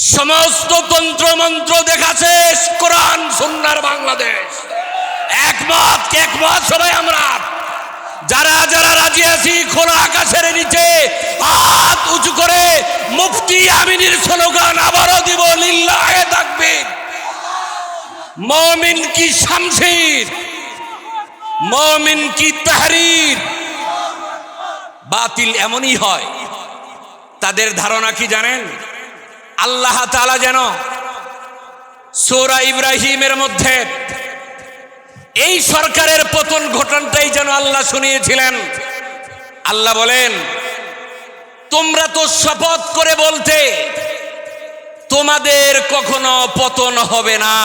সমস্ত তন্ত্র মন্ত্র দেখাছে কোরআন, সুন্নার বাংলাদেশ। একমত একমত সবাই আমরা? যারা যারা রাজি আছি, খোলা আকাশের নিচে হাত উঁচু করে মুফতি আমিনীর স্লোগান আবারও দিব, লিল্লাহে থাকবে মমিন কি শামশির মমিন কি তাহরির? বাতিল এমনই হয়। তাদের ধারণা কি জানেন? আল্লাহ তাআলা যেন সৌরা ইব্রাহিমের মধ্যে এই সরকারের পতন ঘটনটাই যেন আল্লাহ শুনিয়েছিলেন। আল্লাহ বলেন, তোমরা তো শপথ করে বলতে তোমাদের কখনো পতন হবে না।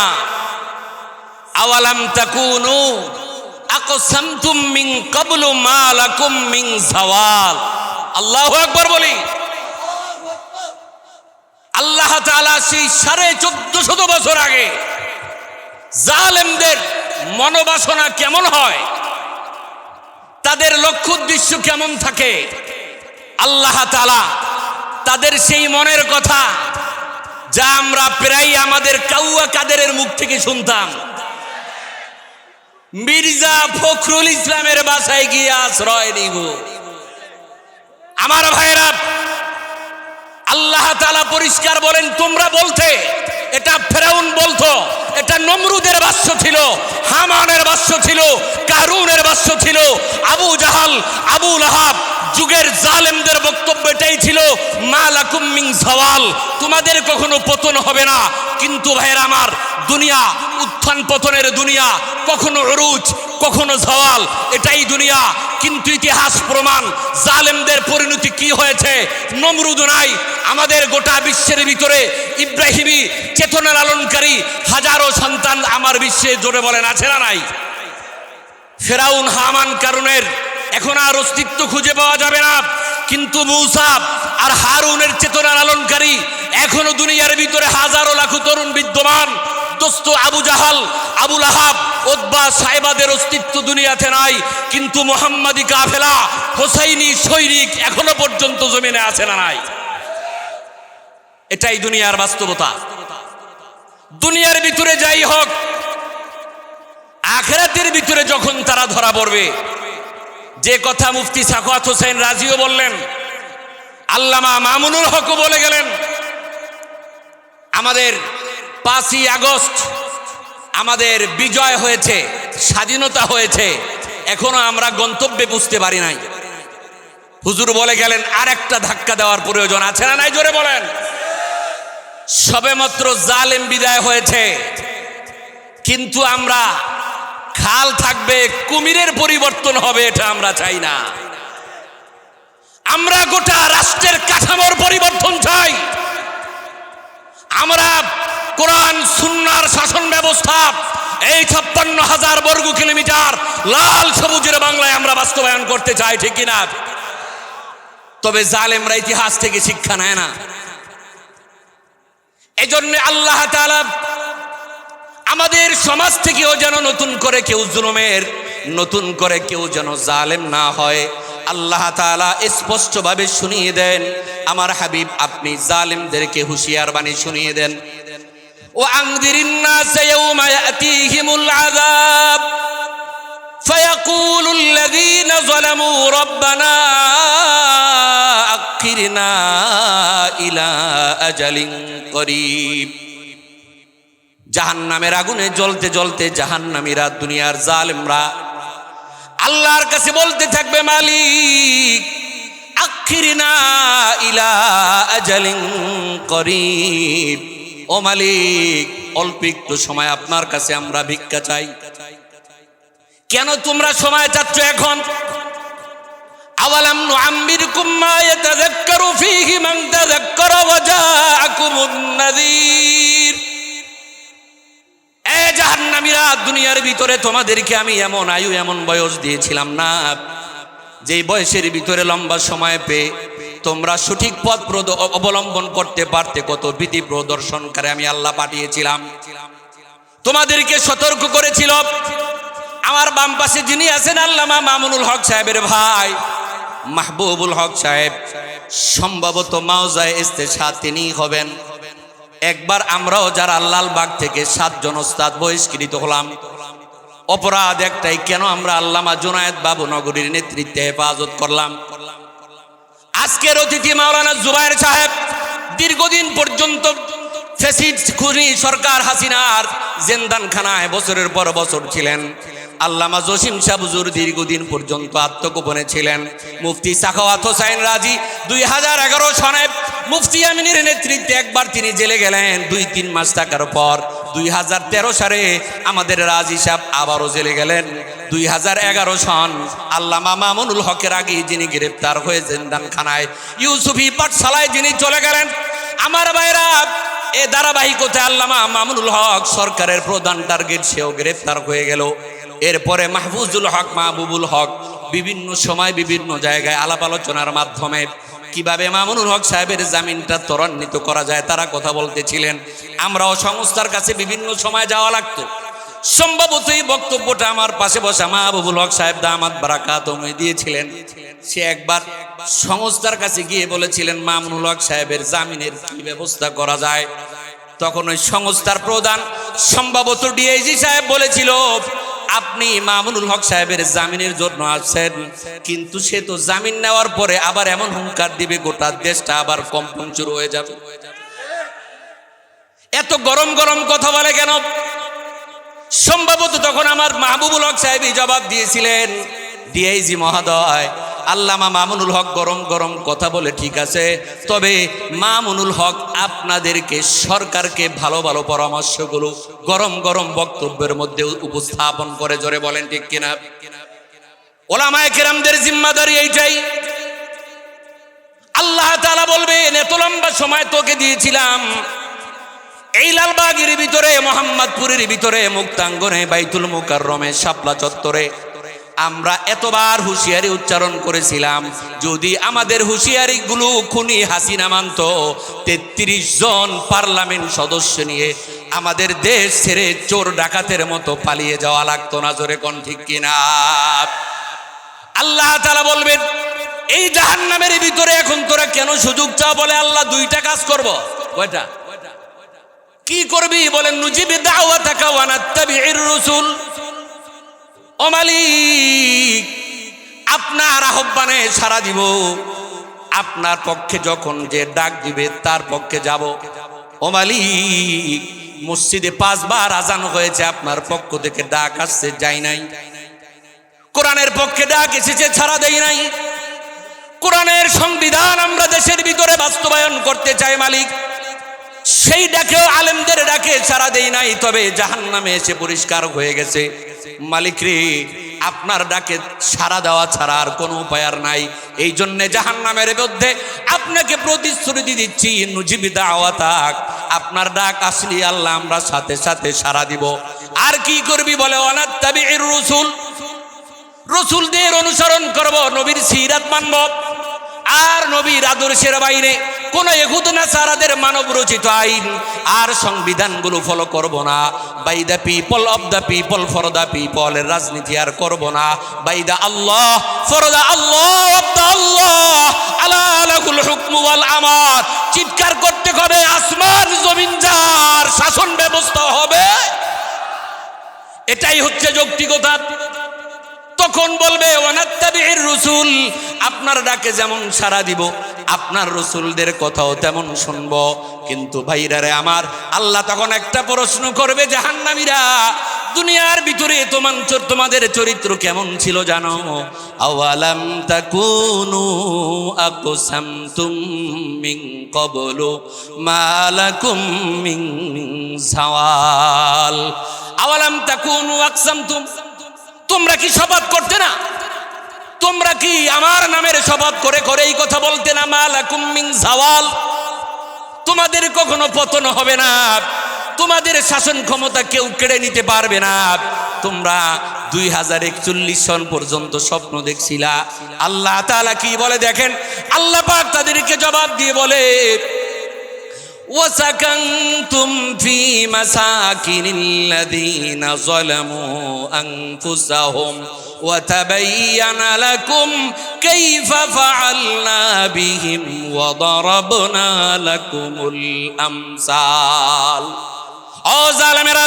আওয়ালাম তাকুনু আকসামতুম মিন ক্বাবলু মা লাকুম মিন যাওয়াল আল্লাহু আকবার বলি। সেই সাড়ে চোদ্দ বছর আগে জালেমদের মনোবাসনা কেমন হয়, তাদের লক্ষ্য উদ্দেশ্য কেমন থাকে, আল্লাহ তাআলা তাদের সেই মনের কথা যা আমরা প্রায় আমাদের কাউয়া কাদেরের মুখ থেকে শুনতাম। মির্জা ফখরুল ইসলামের বাসায় গিয়ে আশ্রয় নিব। আমার ভাইরা পরিষ্কার বলেন, তোমরা বলতে, এটা ফেরাউন বলতো, এটা নমরুদের বাস্য ছিল, হামানের বাস্য ছিল, কারুনের বাস্য ছিল, আবু জাহাল, আবু লাহাব যুগের জালেমদের বক্তব্য এটাই ছিল, মা লাকুম সওয়াল তোমাদের কখনো পতন হবে না। কিন্তু ভাইয়ের আমার, দুনিয়া, উত্থান পতনের দুনিয়া, কখনো রুজ কখনো সওয়াল এটাই দুনিয়া। কিন্তু ইতিহাস প্রমাণ, জালেমদের পরিণতি কি হয়েছে? নমরুদ নাই, আমাদের গোটা বিশ্বের ভিতরে ইব্রাহিমী চেতনা লালনকারী হাজারো সন্তান আমার বিশ্বে জোরে বলেন, আছে না নাই? ফেরাউন হামান কারণের এখন আর অস্তিত্ব খুঁজে পাওয়া যাবে না। কিন্তু মৌসাব আর হারুনের চেতনা লালনকারী এখনও দুনিয়ার ভিতরে হাজারো লাখো তরুণ বিদ্যমান। দোস্ত আবু জাহাল আবুল আহাব ওদ্বা সাহেবাদের অস্তিত্ব দুনিয়াতে নাই, কিন্তু মোহাম্মদী কাফেলা, হোসাইনি সৈনিক এখনও পর্যন্ত জমিনে আছে না নাই। এটাই দুনিয়ার বাস্তবতা। দুনিয়ার ভিতরে যাই হোক, আখেরাতের ভিতরে যখন তারা ধরা পড়বে, যে কথা মুফতি সাখাত হোসেন রাজিও বললেন, আল্লামা মামুনুল হক বলে গেলেন, আমাদের পাঁচই আগস্ট আমাদের বিজয় হয়েছে, স্বাধীনতা হয়েছে, এখনও আমরা গন্তব্যে বুঝতে পারি নাই। হুজুর বলে গেলেন আর একটা ধাক্কা দেওয়ার প্রয়োজন আছে না নাই? জোরে বলেন। সবেমাত্র জালেম বিদায় হয়েছে, কিন্তু আমরা খাল থাকবে, কুমিরের পরিবর্তন হবে, এটা আমরা চাই না। আমরা গোটা রাষ্ট্রের কাঠামোর পরিবর্তন চাই। আমরা কোরআন, সুন্নার শাসন ব্যবস্থা, এই ছাপ্পান্ন হাজার বর্গ কিলোমিটার লাল সবুজের বাংলায় আমরা বাস্তবায়ন করতে চাই, ঠিক কিনা? তবে জালেমরা ইতিহাস থেকে শিক্ষা নেয় না। এজন্য আল্লাহ আমাদের সমাজ থেকেও যেন নতুন করে কেউ জুলুমের, নতুন করে কেউ যেন জালেম না হয়, আল্লাহ তাআলা স্পষ্টভাবে শুনিয়ে দেন। আমার হাবিব, আপনি জালেমদেরকে হুঁশিয়ার বাণী শুনিয়ে দেন। ও আংদিরিন নাস ইয়াউমা ইয়াতিহিমুল আযাব فيقول الذين ظلموا ربنا أخرنا إلى أجل قريب জাহান্নামের আগুনে জ্বলতে জ্বলতে জাহান্নামীরা দুনিয়ার জালেমরা আল্লাহর কাছে বলতে থাকবে মালিক আখিরিনা ইলা আজালিন করিব ও মালিক, অল্প একটু সময় আপনার কাছে আমরা ভিক্ষা চাই। কেন তোমরা সময় চাচ্ছ এখন? দুনিয়ার ভিতরে তোমাদেরকে আমি এমন আয়ু, এমন বয়স দিয়েছিলাম না। যেই বয়সের ভিতরে লম্বা সময় পেয়ে তোমরা সঠিক পথ অবলম্বন করতে পারতে। কত বিধি প্রদর্শনকারে আমি আল্লাহ পাঠিয়েছিলাম। তোমাদেরকে সতর্ক করেছিল। আমার বাম পাশে যিনি আছেন আল্লামা মামুনুল হক সাহেবের ভাই, মাহবুবুল হক সাহেব। সম্ভবত মাওজায় ইস্তেশা তিনি হবেন। একবার আমরাও যারা লালবাগ থেকে সাতজন ওস্তাদ বহিষ্কৃত হলাম। অপরাধ একটাই, কেন আমরা আল্লামা জুনায়েদ বাবু নগরীর নেতৃত্বে হেফাজত করলাম? আজকের অতিথি মাওলানা জুবাইর সাহেব, দীর্ঘদিন পর্যন্ত খুনি সরকার হাসিনার জেন্দানখানায় বছরের পর বছর ছিলেন। আল্লামা জসিম শাহ দীর্ঘদিন পর্যন্ত আত্মগোপনে ছিলেন। মুফতি সাখাওয়াত হোসাইন রাজি দুই হাজার এগারো সনে মুফতি আমিনের নেতৃত্বে একবার তিনি জেলে গেলেন, দুই তিন মাস থাকার পর দুই হাজার তেরো সালে আমাদের রাজি সাহেব আবারও জেলে গেলেন। দুই হাজার এগারো সন আল্লামা মামুনুল হকের আগে যিনি গ্রেপ্তার হয়ে জেন্দানখানায় ইউসুফি পাঠশালায় যিনি চলে গেলেন, আমার ভাইরা, এ ধারাবাহিকতায় আল্লামা মামুনুল হক সরকারের প্রধান টার্গেট সেও গ্রেপ্তার হয়ে গেল। এরপরে মাহফুজুল হক, মাহবুবুল হক বিভিন্ন সময় বিভিন্ন জায়গায় আলাপ আলোচনার মাধ্যমে কীভাবে মামুনুল হক সাহেবের জামিনটা ত্বরান্বিত করা যায় তারা কথা বলতেছিলেন। আমরাও সংস্থার কাছে বিভিন্ন সময় যাওয়া লাগতো। সম্ভবত এই বক্তব্যটা আমার পাশে বসা মাহবুবুল হক সাহেব দামাত বারাকাত দিয়েছিলেন। সে একবার সংস্থার কাছে গিয়ে বলেছিলেন, মামুনুল হক সাহেবের জামিনের কি ব্যবস্থা করা যায়? তখন ওই সংস্থার প্রধান, সম্ভবত ডিআইজি সাহেব বলেছিল আপনি মামুনুল হক সাহেবের জামিনের জন্য আসছেন, কিন্তু সে তো জামিন নেওয়ার পরে আবার এমন হুঙ্কার দিবে, গোটা দেশটা আবার কম্পন শুরু হয়ে যাবে। এত গরম গরম কথা বলে কেন? সম্ভবত তখন আমার মাহবুবুল হক সাহেবই জবাব দিয়েছিলেন ডিআইজি মহোদয়, আল্লামা মামুনুল হক গরম গরম কথা বলে ঠিক আছে, তবে মামুনুল হক আপনাদেরকে সরকারকে ভালো ভালো পরামর্শগুলো গরম গরম বক্তব্যের মধ্যে উপস্থাপন করে জোরে বলেন ঠিক কিনা? ওলামায় কেরামদের জিম্মাদারি এইটাই। আল্লাহ তাআলা বলবেন, এত লম্বা সময় তোকে দিয়েছিলাম। এই লালবাগের ভিতরে, মোহাম্মদপুরের ভিতরে, মুক্তাঙ্গনে, বাইতুল মুকাররমে, শাপলা চত্বরে আমরা এতবার হুঁশিয়ারি উচ্চারণ করেছিলাম, যদি আমাদের হুঁশিয়ারি গুলো খুনি হাসিনা মানত, তেত্রিশ জন পার্লামেন্ট সদস্য নিয়ে আমাদের দেশ ছেড়ে চোর ডাকাতের মতো পালিয়ে যাওয়া লাগতো না, জোরে কোন ঠিক কিনা? আল্লাহ তালা বলবেন, এই জাহান্নামের ভিতরে এখন তোরা কেন সুযোগ চাও বলে আল্লাহ দুইটা কাজ করব। কয়টা? কি করবি বলেন, নুজিবি দাওয়া থাকা ওয়ানাত্তাবির রসুল। ও মালিক, আপনার আহ্বানে সারা দিব। আপনার পক্ষে যখন যে ডাক দিবে, তার পক্ষে যাব। ও মালিক, মসজিদে পাঁচবার আজান হয়েছে, আপনার পক্ষ থেকে ডাক আসছে, যাই নাই। কোরআনের পক্ষে ডাক এসেছে ছাড়া দেই নাই। কোরআনের সংবিধান আমরা দেশের ভিতরে বাস্তবায়ন করতে চাই, মালিক। সেই ডাকেও আলেমদের ডাকে ছাড়া দেই নাই, তবে জাহান নামে এসে পরিষ্কার হয়ে গেছে। মালিক রে, আপনার ডাকে সারা দেওয়া ছাড়া আর কোনো উপায় আর নাই। এই জন্য জাহান নামের মধ্যে আপনাকে প্রতিশ্রুতি দিচ্ছি, নুজিবি দাওয়াতাক আপনার ডাক আসলি আল্লাহ, আমরা সাথে সাথে সারা দিব। আর কি করবি বলে অনাত্তাবি রসুল? রসুলদের অনুসরণ করব, নবীর সিরাত মানব। আর নবীর আদর্শের বাইরে কোন এহুদ না সারাদের মানব রচিত আইন, আর সংবিধানগুলো ফলো করব না। By the people of the people for the people এর রাজনীতি আর করব না। By the Allah for the Allah of the আল্লাহ। আলা লাহুল হুকমু ওয়াল আমার। চিৎকার করতে হবে, আসমান জমিন যার শাসন ব্যবস্থা হবে। এটাই হচ্ছে যৌক্তিকতা। তখন বলবে রসুল আপনার ডাকে যেমন সারা দিব, আপনার রসুলদের কথাও তেমন শুনব। কিন্তু ভাইরারে আমার, আল্লাহ তখন একটা প্রশ্ন করবে, জাহান্নামীরা, দুনিয়ার ভিতরে তোমার তোমাদের চরিত্র কেমন ছিল জানো? আওয়ালাম তাকুনু আকসামতুম মিন ক্বাবলু মালাকুম মিন জাওয়াল আওয়ালাম তাকুনু আকসামতুম তোমরা কি শপথ করতে না? তোমরা কি আমার নামের শপথ করে করে এই কথা বলতে না? মালাকুম মিন জাওয়াল। তোমাদের কখনো পতন হবে না। তোমাদের শাসন ক্ষমতা কেউ কেড়ে নিতে পারবে না। তোমরা দুই হাজার একচল্লিশ সন পর্যন্ত স্বপ্ন দেখছিলা। আল্লাহ তাআলা কি বলে দেখেন? আল্লাহ পাক তাদেরকে জবাব দিয়ে বলে وسكنتم في مساكن الذين ظلموا أنفسهم وتبين لكم كيف فعلنا بهم وضربنا لكم الأمثال ও জালেমেরা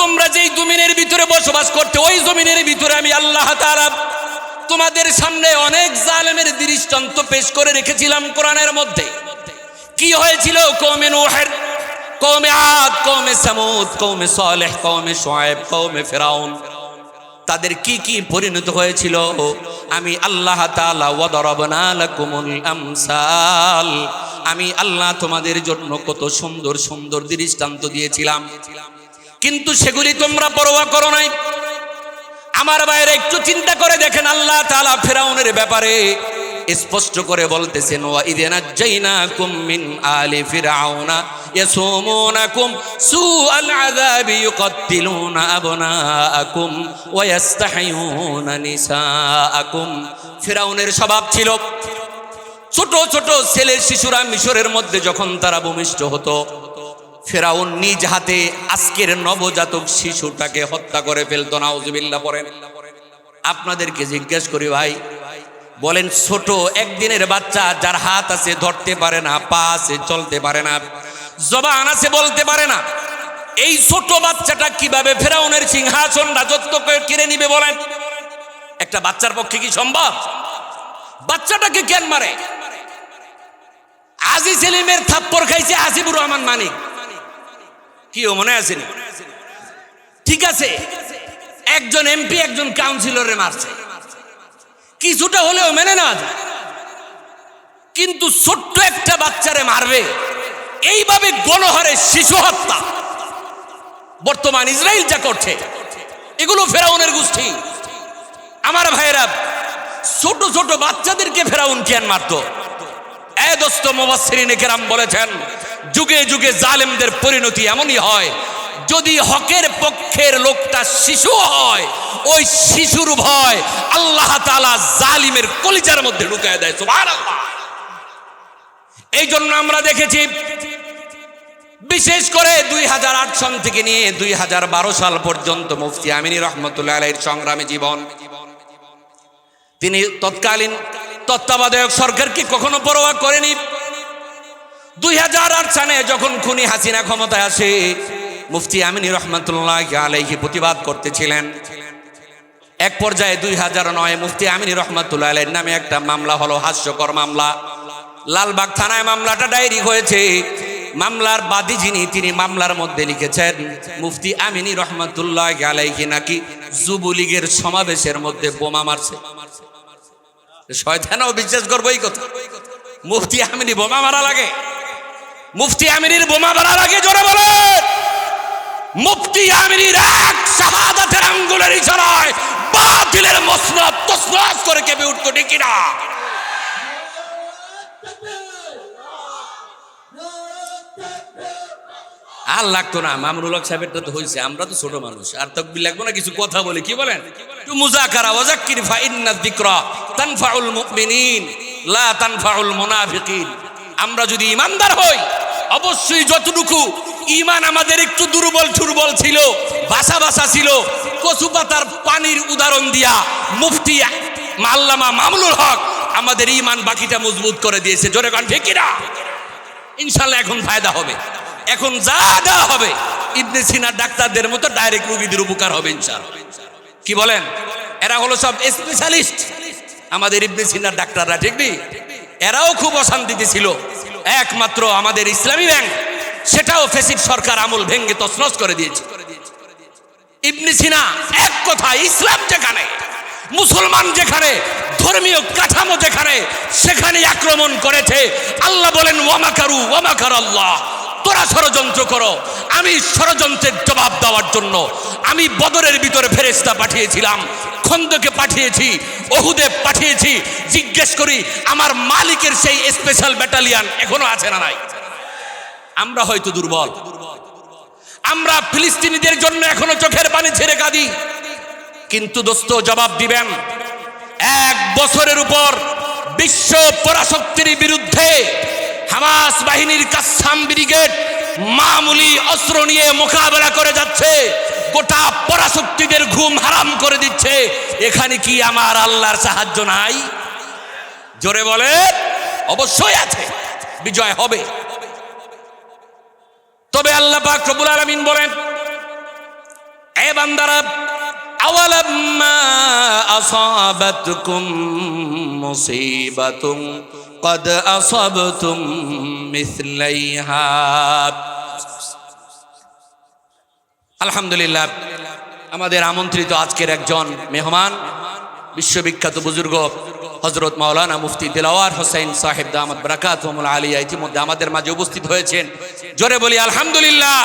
তোমরা যেই জমিনের ভিতরে বসবাস করতে ওই জমিনের ভিতরে আমি আল্লাহ তাআলা তোমাদের সামনে অনেক জালেমের দৃষ্টান্ত পেশ করে রেখেছিলাম কোরআনের মধ্যে কি হয়েছিল? কৌমে নুহের কৌমে আদ কৌমে সামুদ কৌমে সালেহ কৌমে শোয়েব কৌমে ফেরাউন। তাদের কি কি পরিণত হয়েছিল? আমি আল্লাহ আমসাল। আমি আল্লাহ তোমাদের জন্য কত সুন্দর সুন্দর দৃষ্টান্ত দিয়েছিলাম। কিন্তু সেগুলি তোমরা পরোয়া করো নাই। আমার বাইরে একটু চিন্তা করে দেখেন আল্লাহ তাআলা ফেরাউনের ব্যাপারে স্পষ্ট করে বলতেছেন, ওয়া ইদেনা জাইনাকুম মিন আলি ফিরাউনা সুআল আযাবি ইউকাত্তিলুনা আবনাআকুম ওয়া ইস্তাহিয়ুনা নিসাআকুম। ফিরাউনের স্বভাব ছিল, ছোট ছোট ছেলে শিশুরা মিশরের মধ্যে যখন তারা ভূমিষ্ঠ হতো ফেরাউন নিজ হাতে আজকের নবজাতক শিশুটাকে হত্যা করে ফেলতো। নাউজুবিল্লাহ পড়েন। আপনাদেরকে জিজ্ঞেস করি ভাই বলেন, ছোট একদিনের বাচ্চা যার হাত আছে ধরতে পারে না, পা আছে চলতে পারে না, জবান আছে বলতে পারে না। এই ছোট বাচ্চাটা কীভাবে ফেরাউনের সিংহাসন রাজত্ব কিনে নিবে বলেন? একটা বাচ্চার পক্ষে কি সম্ভব? বাচ্চাটাকে কেন মারে? আজি সেলিমের থাপ্পর খাইছে আজিবুর রহমান মানিক। কি ও মনে আছে? ঠিক আছে। একজন এমপি, একজন কাউন্সিলরে মারছে। কিছুটা হলেও মেনে না কিন্তু ছোট্ট একটা বাচ্চারে মারবে। এইভাবে গণহারে শিশু হত্যা। বর্তমান ইসরায়েল যা করছে, এগুলো ফেরাউনের গোষ্ঠী। আমার ভাইয়েরা, ছোট ছোট বাচ্চাদেরকে ফেরাউন কেন মারতো? এ দোস্ত মোবাসিরিন কেরাম বলেছেন, যুগে যুগে জালেমদের পরিণতি এমনই হয় যদি হকের পক্ষের লোকটা শিশু হয়, ওই শিশুর ভয় আল্লাহ তালা জালিমের কলিজার মধ্যে ঢুকায় দেয়, সুবহানাল্লাহ। এই জন্য আমরা দেখেছি, বিশেষ করে দুই হাজার আট সন থেকে নিয়ে দুই হাজার বারো সাল পর্যন্ত মুফতি আমিনী রহমতুল্লাহ আলাইহির সংগ্রামী জীবন। তিনি তৎকালীন তত্ত্বাবধায়ক সরকারকে কখনো পরোয়া করেনি। দুই হাজার আট সালে যখন খুনি হাসিনা ক্ষমতায় আসে মুফতি আমিনী রহমতুল্লাহ আলাইহি প্রতিবাদ করতেছিলেন। এক পর্যায়ে দুই হাজার নয় মুফতি আমিনী রহমতুল্লাহ আলাইহির নামে একটা মামলা হলো, হাস্যকর মামলা। লালবাগ থানায় মামলাটা ডায়েরি হয়েছে। মামলার বাদী যিনি, তিনি মামলার মধ্যে লিখেছেন, মুফতি আমিনী রহমতুল্লাহ আলাইহি নাকি যুবলীগের সমাবেশের মধ্যে বোমা মারছে। শয়তানও বিশ্বাস করব এই কথা। মুফতি আমিনী বোমা মারা লাগে। মুফতি আমিনীর বোমা মারা লাগে, জোরে বলে মুফতি আমিনীর এক শাহাদাতের আঙ্গুলের ইশারায় বাতিলের মসনদ তসনস করে কেঁপে উঠতো ঠিকই না আর লাগতো না মামরুল হক সাহেবেরটা তো হয়েছে আমরা তো ছোট মানুষ, আর তকবির লাগবো না, কিছু কথা বলি, কি বলেন? একটু মুজাকারা, ওয়াজাক্কির ফাইন্না যিকরা তানফাউল মুমিনিন, লা তানফাউল মুনাফিকিন। আমরা যদি ইমানদার হই, অবশ্যই যতটুকু ইমান আমাদের একটু দুর্বল দুর্বল ছিল, বাসা বাসা ছিল। কচু পাতার পানির উদাহরণ দিয়া মুফতি মাল্লামা মামুনুল হক আমাদের ইমান বাকিটা মজবুত করে দিয়েছে। জোরে কান, ঠিক ইনশাল্লাহ এখন ফায়দা হবে। এখন যা দেওয়া হবে, ইবনে সিনার ডাক্তারদের মতো ডাইরেক্ট রুগীদের উপকার হবে ইনশাল্লাহ কি বলেন? এরা হলো সব স্পেশালিস্ট আমাদের ইবনে সিনার ডাক্তাররা, ঠিক এরাও খুব অশান্তিতে ছিল। একমাত্র আমাদের ইসলামী ব্যাংক সেটাও ফেসিড সরকার আমল ভেঙ্গে তছনছ করে দিয়েছে। ইবনে সিনা এক কথা ইসলাম যেখানে, মুসলমান যেখানে, ধর্মীয় কাঠামো যেখানে, সেখানে আক্রমণ করেছে। আল্লাহ বলেন ওয়ামাকারু ওয়ামাকার আল্লাহ তোরা ষড়যন্ত্র করো। আমি ষড়যন্ত্রের জবাব দেওয়ার জন্য আমি বদরের ভিতরে ফেরেস্তা পাঠিয়েছিলাম, খন্দকে পাঠিয়েছি, ওহুদে পাঠিয়েছি। জিজ্ঞেস করি, আমার মালিকের সেই স্পেশাল ব্যাটালিয়ান এখনও আছে না নাই? আমরা হয়তো দুর্বল। আমরা ফিলিস্তিনিদের জন্য এখনও চোখের পানি ছেড়ে কাঁদি। কিন্তু দোস্ত, জবাব দিবেন, এক বছরের উপর বিশ্ব পরাশক্তির বিরুদ্ধে হামাস বাহিনীর কাসাম ব্রিগেড মামুলি অস্ত্র নিয়ে মোকাবেলা করে যাচ্ছে, গোটা পরাশক্তিদের ঘুম হারাম করে দিচ্ছে। এখানে কি আমার আল্লাহর সাহায্য নাই? জোরে বলে অবশ্যই আছে, বিজয় হবে। তবে আল্লাহ পাক রব্বুল আলামিন বলেন এ বান্দারা আওয়ালাম্মা আসাবাতকুম মুসিবাতুন قد أصبتم مثليها আলহামদুলিল্লাহ আমাদের আমন্ত্রিত আজকের একজন মেহমান বিশ্ববিখ্যাত বুজুর্গ হজরত মাওলানা মুফতি দিলাওয়ার হোসেন সাহেব দামাদ বরাকাত আলিয়া ইতিমধ্যে আমাদের মাঝে উপস্থিত হয়েছেন। জোরে বলি, আলহামদুলিল্লাহ।